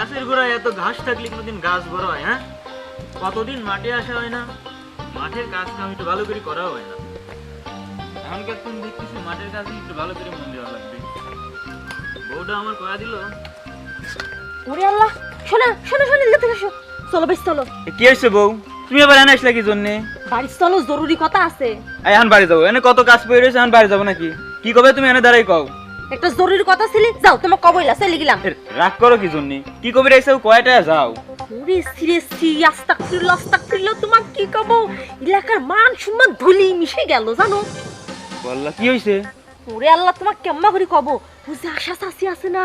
গাছের গোড়ায় এত ঘাস থাকলে কোনোদিন গাছ বড় হয় হ্যাঁ? কতদিন মাঠে আসা হয় না? মাঠের কাজ কাম একটু ভালো করে করা হয় না। এখনকার তুমি দেখতেছি মাঠের কাজ একটু ভালো করে মন দেওয়া লাগবে? বউটা আমার কয়া দিল। ওরে আল্লাহ শোনা শোনা শোনা এদিকে থেকে। চলো বেশ চলো। কি হয়েছে বউ? তুমি আবার এনে আসলে কি জন্যে? বাড়ি চলো জরুরি কথা আছে। এখন বাড়ি যাব। এনে কত কাজ পড়ে রয়েছে এখন বাড়ি যাব নাকি? কি কবে তুমি এনে দাঁড়াই কও? একটা জরুরি কথা ছিল? যাও তোমার কবইলা চলে গেলাম। এ, রাগ করো কি জন্যে? কি কবে রেখেছে কয়টা যাও? ওরে সিরিয়াসলি আস্তাক ফিরলো আস্তাক ফিরলো তোমার কি কব? এলাকার মান সম্মান ধুলি মিশে গেল জানো? বললা কি হয়েছে ওরে আল্লাহ তোমার কেম্মা করে কব? যে আশা চাষি আছে না?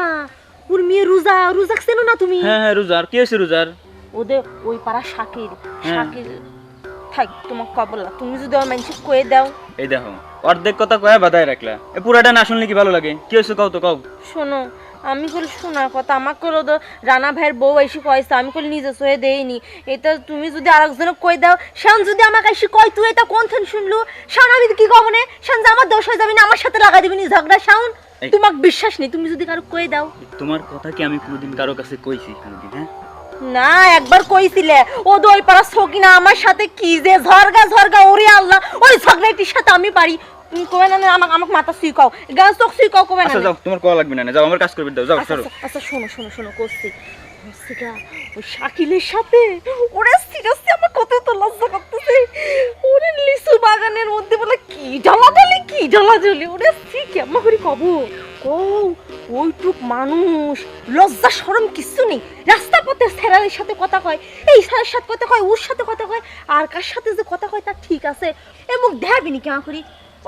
ওর মেয়ে রোজা রোজা চেনো না তুমি? হ্যাঁ হ্যাঁ রোজার। কি হয়েছে রোজার? ওদের ওই পাড়া শাকির হ্যাঁ। শাকির থাক তোমার কবলা তুমি যদি আমার মানুষকে কয়ে দাও। এই দেখো অর্ধেক কথা কয়া বাদায় রাখলা। এ পুরাটা না শুনলে কি ভালো লাগে? কি হয়েছে কও তো কও। শোনো আমি করে শোনার কথা আমাকে করে তো রানা ভাইয়ের বউ এসে কয়েছে আমি করে নিজে সয়ে দেইনি। এটা তুমি যদি আরেকজনে কই দাও শান যদি আমাকে এসে কয় তুই এটা কোন থেন শুনলু? শান আমি কি কব নে? শান যে আমার দোষ হয়ে যাবে না আমার সাথে লাগা দিবি নি ঝগড়া শাউন তোমাকে বিশ্বাস নেই তুমি যদি কারও কই দাও। তোমার কথা কি আমি কোনোদিন কারও কাছে কইছি কোনোদিন হ্যাঁ? না একবার কইছিলে ও দই পাড়া সকিনা আমার সাথে কি যে ঝরগা ঝরগা ওরে আল্লাহ ওই ঝগড়াটির সাথে আমি পারি। তুমি কবে না আমাকে আমাকে মাথা সুইকাও গাছ চোখ সুইকাও কবে না আচ্ছা যাও তোমার কল লাগবে না না, যাও আমার কাজ করবে দাও যাও আচ্ছা সরো। আচ্ছা, আচ্ছা শোনো শোনো শোনো করছি। করছি গা, ওই শাকিলের সাথে ওরে সিরিয়াসলি আমার কত তো লজ্জা করতেছে। ওরে লিচু বাগানের মধ্যে বলে কি ঢালাঢালি কি ঢালাঢালি ওরে সি কেমন করে কব ও ওইটুক মানুষ, লজ্জা, শরম কিচ্ছু নেই। রাস্তা পথে স্যারের সাথে কথা কয়, এই স্যারের সাথে কথা কয়, ওর সাথে কথা কয়, আর কার সাথে যে কথা কয় তা ঠিক আছে। এবং দেখাবিনি কেমন করি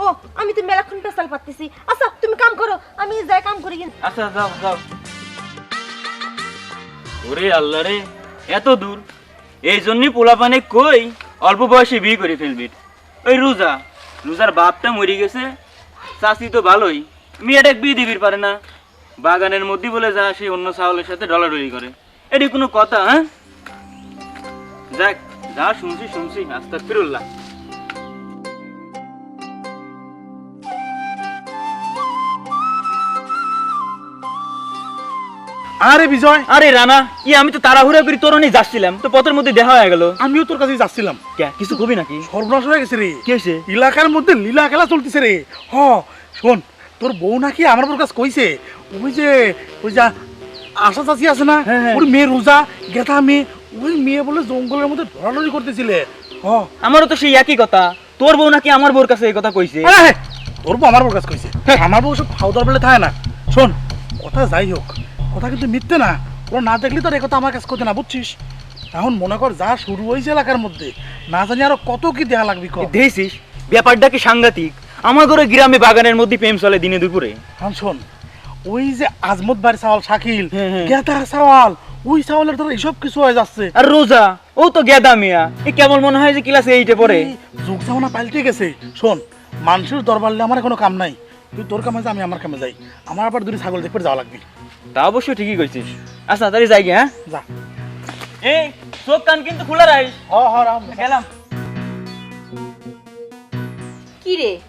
ও, আমি তো মেলাক্ষণ পেশাল পাচ্তেছি আচ্ছা তুমি কাম করো, আমি যাই কাম করি কিন্তু। আচ্ছা যাও যাও। ওরে আল্লাহ রে, এত দূর। এই জন্যই পোলা পানে কই অল্প বয়সে বিয়ে করে ফেলবি। ওই রোজা, রোজার বাপটা মরে গেছে চাষি তো ভালোই। মেয়েটা বিয়ে দিবির পারে না। বাগানের মধ্যে বলে যা সে অন্য ছাগলের সাথে ডলাডলি করে। এটি কোনো কথা হ্যাঁ? যাক যা শুনছি শুনছি আস্তাক ফিরুল্লাহ আরে বিজয়। আরে রানা কি আমি তো তাড়াহুড়া করে তোর নিয়ে যাচ্ছিলাম তো পথের মধ্যে দেখা হয়ে গেল। আমিও তোর কাছে যাচ্ছিলাম। কে? কিছু কবি নাকি? সর্বনাশ হয়ে গেছে রে। কি এলাকার মধ্যে লীলা খেলা চলতেছে রে। হ শোন তোর বউ নাকি আমার কাছে কইছে। ওই যে ওই যা আশা চাষি আছে না হ্যাঁ, হ্যাঁ। ওর মেয়ে রোজা গেথা মেয়ে ওই মেয়ে বলে জঙ্গলের মধ্যে ধরাধরি করতেছিলে। হ। আমারও তো সেই একই কথা। তোর বউ নাকি আমার বউর কাছে এই কথা কইছে? তোর বউ আমার বউর কাছে কইছে। আমার বউ সব ফাউদার বলে থাকে না। শোন কথা যাই হোক কথা কিন্তু মিথ্যে না। ওরা না দেখলে তো আর কথা আমার কাছে করতে না বুঝছিস? এখন মনে কর যা শুরু হয়েছে এলাকার মধ্যে না জানি আরও কত কি দেয়া লাগবে দেখছিস ব্যাপারটা কি সাংঘাতিক? আমার ঘরে গ্রামে বাগানের মধ্যে প্রেম চলে দিনে দুপুরে। এখন শোন ওই যে আজমত বাড়ি চাওয়াল শাকিল। হ্যাঁ, হ্যাঁ। গেতা চাওয়াল। ওই চাওয়ালের ধর এইসব কিছু হয়ে যাচ্ছে। আর রোজা ও তো গেদা মিয়া। এ কেমন মনে হয় যে ক্লাস এইটে পড়ে? যুগ জামানা পাল্টে গেছে। শোন মানুষের দরবারলে আমার কোনো কাম নাই। তুই তোর কামে যা আমি আমার কামে যাই। আমার আবার দুটি ছাগল দেখতে যাওয়া লাগবে। তা অবশ্যই ঠিকই কইছিস। আচ্ছা তাহলে যাই হ্যাঁ? যা। এই চোখ কান কিন্তু খোলা রাখিস। হ হ রাম। গেলাম। কি রে?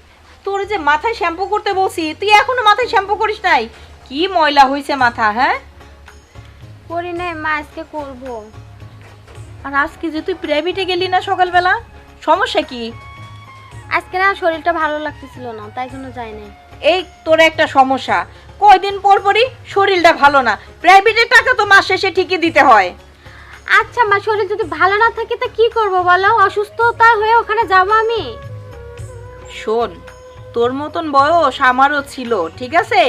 তোর যে মাথায় শ্যাম্পু করতে বলছি তুই এখনও মাথায় শ্যাম্পু করিস নাই? কি ময়লা হয়েছে মাথা হ্যাঁ? করি নাই মা আজকে করব। আর আজকে যে তুই প্রাইভেটে গেলি না সকালবেলা সমস্যা কি? আজকে না শরীরটা ভালো লাগতেছিল না তাই জন্য যাই নাই। এই তোর একটা সমস্যা কয়দিন পর পরই শরীরটা ভালো না প্রাইভেটের টাকা তো মাস শেষে ঠিকই দিতে হয়। আচ্ছা মা শরীর যদি ভালো না থাকে তা কি করব বলো? অসুস্থতা হয়ে ওখানে যাব আমি। শোন তোর মতন বয়স আমারও ছিল ঠিক আছে?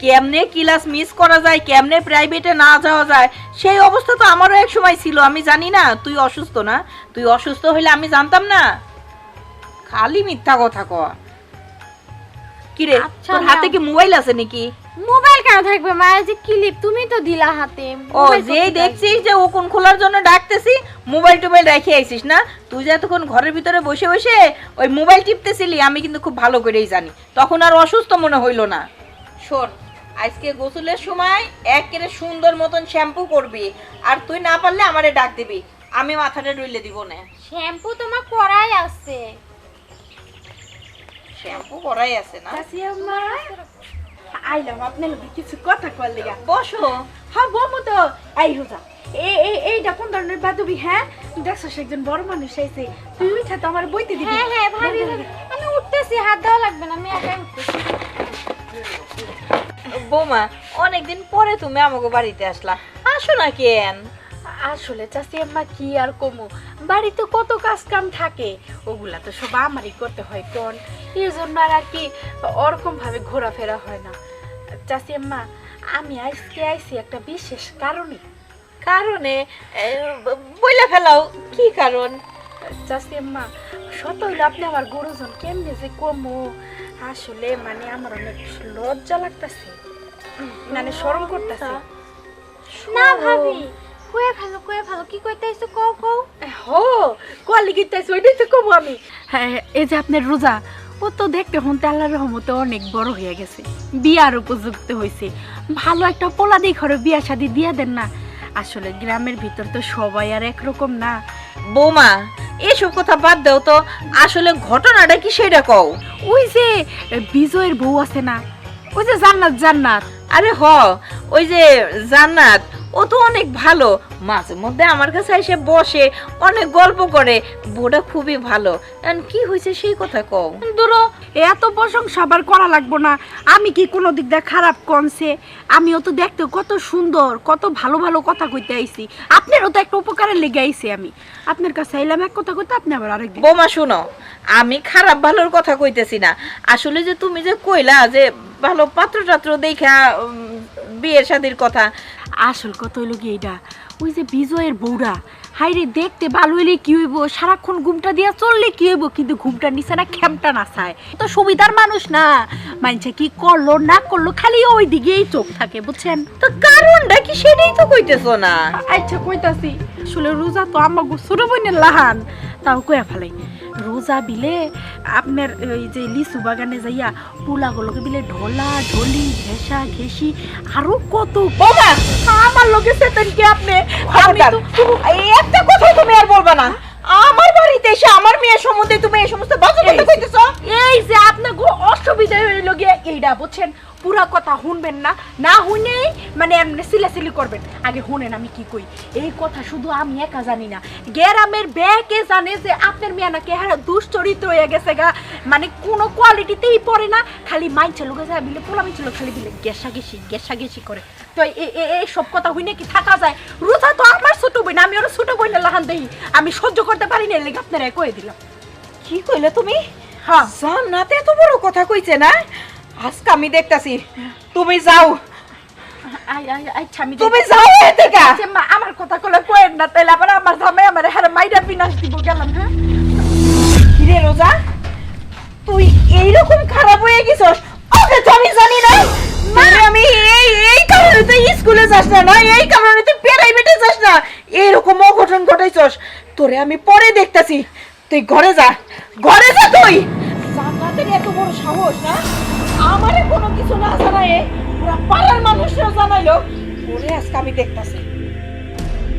কেমনে ক্লাস মিস করা যায় কেমনে প্রাইভেটে না যাওয়া যায় সেই অবস্থা তো আমারও এক সময় ছিল আমি জানি না তুই অসুস্থ না? তুই অসুস্থ হইলে আমি জানতাম না? খালি মিথ্যা কথা কয়া কিরে আচ্ছা, তোর হাতে কি মোবাইল আছে নাকি? মোবাইল কেন থাকবে মা? এই যে ক্লিপ তুমি তো দিলা হাতে। ও যেই? দেখছিস যে ও কোন খোলার জন্য ডাকতেছি মোবাইল টোবাইল রেখে আইছিস না? তুই যে এতক্ষণ ঘরের ভিতরে বসে বসে ওই মোবাইল টিপতেছিলি আমি কিন্তু খুব ভালো করেই জানি। তখন আর অসুস্থ মনে হইল না। শোন আজকে গোসলের সময় একেবারে সুন্দর মতন শ্যাম্পু করবি আর তুই না পারলে আমারে ডাক দিবি। আমি মাথাটা ডুইলে দিব না। শ্যাম্পু তোমার করাই আছে। শ্যাম্পু করাই আছে না? আইলাম আপনার কিছু কথা কর লেগা বসো। হ্যাঁ বমু তো এই এইটা কোন ধরনের বাদবি হ্যাঁ? একজন বড় মানুষ আইছে তুই উঠে তো আমার বইতে দিবি। হ্যাঁ হ্যাঁ ভাবি আমি উঠতেছি হাত দেওয়া লাগবে না আমি একাই উঠতেছি। বৌমা অনেকদিন পরে তুমি আমাকে বাড়িতে আসলা। আসো না কেন? আসলে চাষি আম্মা কি আর কমু? বাড়িতে কত কাজ কাম থাকে ওগুলা তো সব আমারই করতে হয় কোন? এই জন্য আর আর কি ওরকম ভাবে ঘোরাফেরা হয় না। চাষি আম্মা আমি আজকে আইছি একটা বিশেষ কারণে। কারণে বইলা ফেলাও। কি কারণ? চাষি আম্মা হইলে আপনি আমার গুরুজন কেমনে যে কমু? আসলে মানে আমার অনেক লজ্জা লাগতেছে। মানে শরম করতেছে। না ভাবি কয়ে ভালো কয়ে ভালো কি কইতে আইছো কও কও? হো কোয়ালি গিতাইছে ওইটাই তো কমু আমি। হ্যাঁ এই যে আপনার রোজা ও তো দেখতে হতে আল্লাহর রহমতে অনেক বড় হয়ে গেছে। বিয়ার উপযুক্ত হয়েছে ভালো একটা পোলা দিয়ে ঘরে বিয়া শাদি দিয়া দেন না। আসলে গ্রামের ভিতর তো সবাই আর একরকম না। বৌমা এসব কথা বাদ দাও তো। আসলে ঘটনাটা কি সেটা কও। ওই যে বিজয়ের বউ আছে না। ওই যে জান্নাত জান্নাত। আরে হ ওই যে জান্নাত। ও তো অনেক ভালো। মাঝে মধ্যে আমার কাছে এসে বসে অনেক গল্প করে। বউটা খুবই ভালো। এখন কি হয়েছে সেই কথা কও। দূরো এত প্রশংসা আবার করা লাগবো না। আমি কি কোনো দিক দিয়ে খারাপ কনছে? আমিও তো দেখতে কত সুন্দর কত ভালো ভালো কথা কইতে আইছি। আপনারও তো একটা উপকারে লেগে আইছি আমি। আপনার কাছে আইলাম এক কথা কইতে আপনি আবার আরেক বৌমা শুনো আমি খারাপ ভালোর কথা কইতেছি না। আসলে যে তুমি যে কইলা যে ভালো পাত্র টাত্র দেখা বিয়ের বিয়ে শাদির কথা আসল কত হইল কি এইটা। ওই যে বিজয়ের বউরা হাইরে দেখতে ভালো হইলে কি হইব? সারাক্ষণ ঘুমটা দিয়া চললে কি হইব? কিন্তু ঘুমটা নিচে না খেমটা না চায়। তো সুবিধার মানুষ না। মানছে কি করল না করল খালি ওই দিকেই চোখ থাকে বুঝছেন? তো কারণটা কি সেটাই তো কইতেছো না? আচ্ছা কইতাছি। আসলে রোজা তো আমার ছোট বোনের লাহান তাও কয়া ফেলাই। রোজা বিলে আপনার ওই যে লিচু বাগানে যাইয়া পোলাগুলোকে বিলে ঢোলা ঢলি ঘেঁষা ঘেঁষি আরও কত আমার লোকে সেতেন কি আপনি? একটা কথা তুমি আর বলবা না। আমার বাড়িতে এসে আমার মেয়ের সম্বন্ধে তুমি এই সমস্ত বাজে কথা কইতেছো? এই যে আপনার অসুবিধা হইল গিয়ে এইটা বুঝছেন? পুরা কথা শুনবেন না। না শুনেই মানে এমনি সিলাসিলি করবেন। আগে শুনেন আমি কি কই। এই কথা শুধু আমি একা জানি না। গ্রামের ব্যাকে জানে যে আপনার মেয়ে নাকি হ্যাঁ দুশ্চরিত্র হয়ে গেছে গা। মানে কোনো কোয়ালিটিতেই পড়ে না। খালি মাইনছে লোকে যায় বিলে পোলা মিছিল খালি বিলে গেসা গেসি গেসা গেসি করে তো এই সব কথা হইনে কি থাকা যায়? রোজা তো আমার ছোট বই না আমি ওর ছোট বই না লাহান দেই। আমি সহ্য করতে পারি না লেগে আপনারা কয়ে দিলাম। কি কইলে তুমি? হ্যাঁ। জান্নাত এত বড় কথা কইছে না? আজকে আমি দেখতাছি তুমি যাও। আচ্ছা তুমি যাও থেকে। আচ্ছা, মা, আমার কথা কলে কয়েন না তাইলে আবার আমার জামাই আমার হারে মাইরা বিনাশ দিব গেলাম হ্যাঁ? কিরে রোজা তুই এইরকম খারাপ হয়ে গেছস? ওকে তো আমি জানি না। মানে আমি এই এই কারণে তুই স্কুলে যাস না না এই কারণে তুই প্রাইভেটে যাস না। এরকম অঘটন ঘটাইছস। তোরে আমি পরে দেখতাছি। তুই ঘরে যা ঘরে যা তুই। জান্নাতের এত বড় সাহস না আমারে কোনো কিছু না জানায় পুরা পাড়ার মানুষরা জানাইলো। ওরে আজকে আমি দেখতাছি।